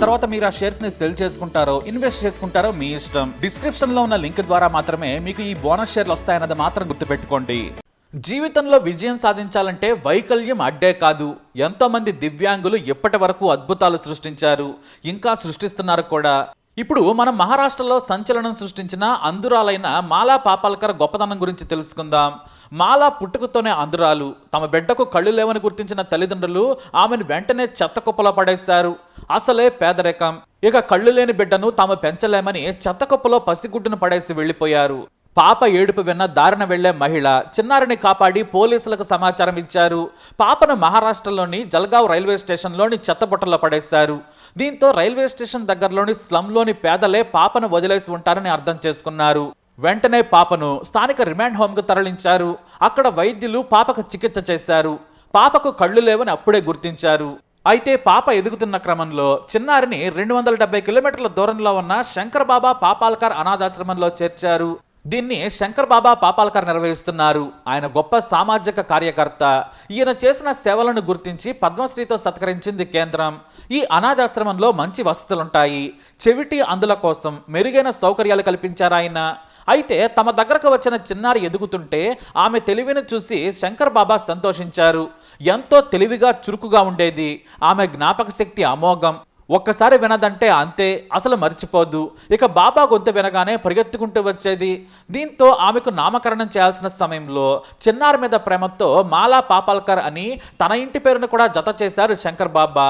తర్వాత మీరు ఆ షేర్స్ని సెల్ చేసుకుంటారో ఇన్వెస్ట్ చేసుకుంటారో మీ ఇష్టం. డిస్క్రిప్షన్లో ఉన్న లింక్ ద్వారా మాత్రమే మీకు ఈ బోనస్ షేర్లు వస్తాయన్నది మాత్రం గుర్తుపెట్టుకోండి. జీవితంలో విజయం సాధించాలంటే వైకల్యం అడ్డే కాదు. ఎంతోమంది దివ్యాంగులు ఇప్పటి వరకు అద్భుతాలు సృష్టించారు. ఇంకా సృష్టిస్తున్నారు కూడా. ఇప్పుడు మనం మహారాష్ట్రలో సంచలనం సృష్టించిన అందురాలైన మాలా పాపాల్కర్ గొప్పతనం గురించి తెలుసుకుందాం. మాలా పుట్టుకతోనే అందురాలు తమ బిడ్డకు కళ్ళు లేవని గుర్తించిన తల్లిదండ్రులు ఆమెను వెంటనే చెత్త కుప్పలో పడేశారు. అసలే పేదరికం. ఇక కళ్ళు లేని బిడ్డను తాము పెంచలేమని చెత్త కుప్పలో పసిగుడ్డును పడేసి వెళ్ళిపోయారు. పాప ఏడుపు విన్న దారిన వెళ్ళే మహిళ చిన్నారిని కాపాడి పోలీసులకు సమాచారం ఇచ్చారు. పాపను మహారాష్ట్రలోని జల్గావ్ రైల్వే స్టేషన్లోని చెత్తబుట్టలో పడేశారు. దీంతో రైల్వే స్టేషన్ దగ్గరలోని స్లంలోని పేదలే పాపను వదిలేసి ఉంటారని అర్థం చేసుకున్నారు. వెంటనే పాపను స్థానిక రిమాండ్ హోమ్కు తరలించారు. అక్కడ వైద్యులు పాపకు చికిత్స చేశారు. పాపకు కళ్ళు లేవని అప్పుడే గుర్తించారు. అయితే పాప ఎదుగుతున్న క్రమంలో చిన్నారిని రెండు వందల డెబ్బై కిలోమీటర్ల దూరంలో ఉన్న శంకర్ బాబా పాపాల్కర్ అనాథాశ్రమంలో చేర్చారు. దీన్ని శంకర్ బాబా పాపాల్కర్ నిర్వహిస్తున్నారు. ఆయన గొప్ప సామాజిక కార్యకర్త. ఈయన చేసిన సేవలను గుర్తించి పద్మశ్రీతో సత్కరించింది కేంద్రం. ఈ అనాథాశ్రమంలో మంచి వసతులుంటాయి. చెవిటి అందుల కోసం మెరుగైన సౌకర్యాలు కల్పించారు ఆయన. అయితే తమ దగ్గరకు వచ్చిన చిన్నారి ఎదుగుతుంటే ఆమె తెలివిని చూసి శంకర్ బాబా సంతోషించారు. ఎంతో తెలివిగా చురుకుగా ఉండేది. ఆమె జ్ఞాపక శక్తి అమోఘం. ఒక్కసారి వినదంటే అంతే అసలు మర్చిపోదు ఇక బాబా గొంతు వినగానే పరిగెత్తుకుంటూ వచ్చేది. దీంతో ఆమెకు నామకరణం చేయాల్సిన సమయంలో చిన్నారి మీద ప్రేమతో మాలా పాపాల్కర్ అని తన ఇంటి పేరును కూడా జత చేశారు శంకర్ బాబా.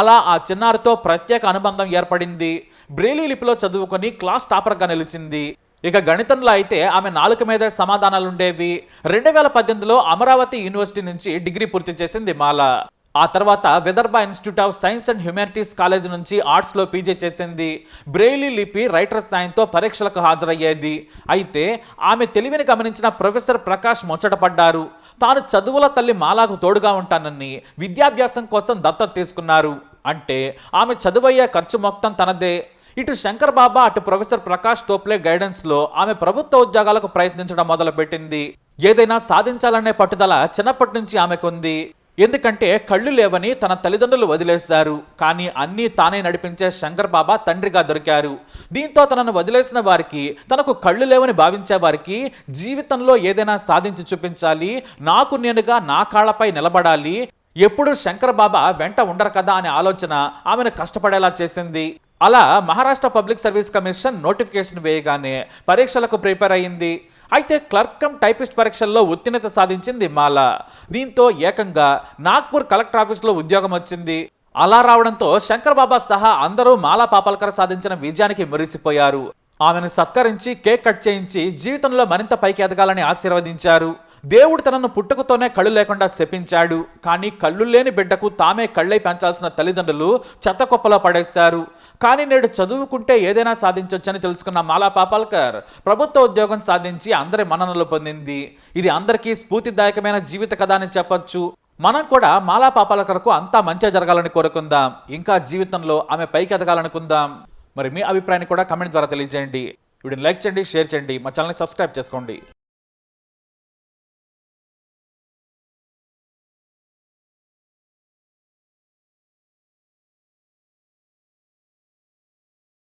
అలా ఆ చిన్నారితో ప్రత్యేక అనుబంధం ఏర్పడింది. బ్రేలీ లిపిలో చదువుకొని క్లాస్ టాపర్గా నిలిచింది. ఇక గణితంలో అయితే ఆమె నాలుక మీద సమాధానాలు ఉండేవి రెండు వేల పద్దెనిమిదిలో అమరావతి యూనివర్సిటీ నుంచి డిగ్రీ పూర్తి చేసింది మాల. ఆ తర్వాత Vidarbha institute of science and humanities college నుంచి ఆర్ట్స్లో పీజీ చేసింది. బ్రెయిలీ లిపి రైటర్ సాయంతో పరీక్షలకు హాజరయ్యేది. అయితే ఆమె తెలివిని గమనించిన ప్రొఫెసర్ ప్రకాష్ ముచ్చటపడ్డారు తాను చదువుల తల్లి మాలాకు తోడుగా ఉంటానని విద్యాభ్యాసం కోసం దత్తత తీసుకున్నారు. అంటే ఆమె చదువయ్యే ఖర్చు మొత్తం తనదే. ఇటు శంకర్ బాబా అటు ప్రొఫెసర్ ప్రకాష్ తోప్లే గైడెన్స్లో ఆమె ప్రభుత్వ ఉద్యోగాలకు ప్రయత్నించడం మొదలుపెట్టింది. ఏదైనా సాధించాలనే పట్టుదల చిన్నప్పటి నుంచి ఆమెకుంది. ఎందుకంటే కళ్ళు లేవని తన తల్లిదండ్రులు వదిలేశారు. కానీ అన్నీ తానే నడిపించే శంకర్ బాబా తండ్రిగా దొరికారు. దీంతో తనను వదిలేసిన వారికి తనకు కళ్ళు లేవని భావించే వారికి జీవితంలో ఏదైనా సాధించి చూపించాలి. నాకు నేనుగా నా కాళ్ళపై నిలబడాలి. ఎప్పుడు శంకర్ బాబా వెంట ఉండరు కదా అనే ఆలోచన ఆమెను కష్టపడేలా చేసింది. అలా Maharashtra public service commission notification వేయగానే పరీక్షలకు ప్రిపేర్ అయింది. అయితే క్లర్కం టైపిస్ట్ పరీక్షల్లో ఉత్తీర్ణత సాధించింది మాల. దీంతో ఏకంగా నాగ్పూర్ కలెక్టర్ ఆఫీస్లో ఉద్యోగం వచ్చింది. అలా రావడంతో శంకర్ బాబా సహా అందరూ మాలా పాపాల్కర్ సాధించిన విజయానికి మురిసిపోయారు. ఆమెను సత్కరించి కేక్ కట్ చేయించి జీవితంలో మరింత పైకి ఎదగాలని ఆశీర్వదించారు. దేవుడు తనను పుట్టుకతోనే కళ్ళు లేకుండా శపించాడు. కానీ కళ్ళు లేని బిడ్డకు తామే కళ్ళై పెంచాల్సిన తల్లిదండ్రులు చెత్త కుప్పలో పడేశారు. కానీ నేడు చదువుకుంటే ఏదైనా సాధించవచ్చని తెలుసుకున్న మాలా పాపాల్కర్ ప్రభుత్వ ఉద్యోగం సాధించి అందరి మన్ననలు పొందింది. ఇది అందరికీ స్ఫూర్తిదాయకమైన జీవిత కథ అని చెప్పొచ్చు. మనం కూడా మాలా పాపాలకరకు అంతా మంచిగా జరగాలని కోరుకుందాం. ఇంకా జీవితంలో ఆమె పైకి ఎదగాలనుకుందాం. మరి మీ అభిప్రాయాన్ని కూడా కమెంట్ ద్వారా తెలియజేయండి. వీడిని లైక్ చేయండి షేర్ చేయండి. మా ఛానల్ని సబ్స్క్రైబ్ చేసుకోండి.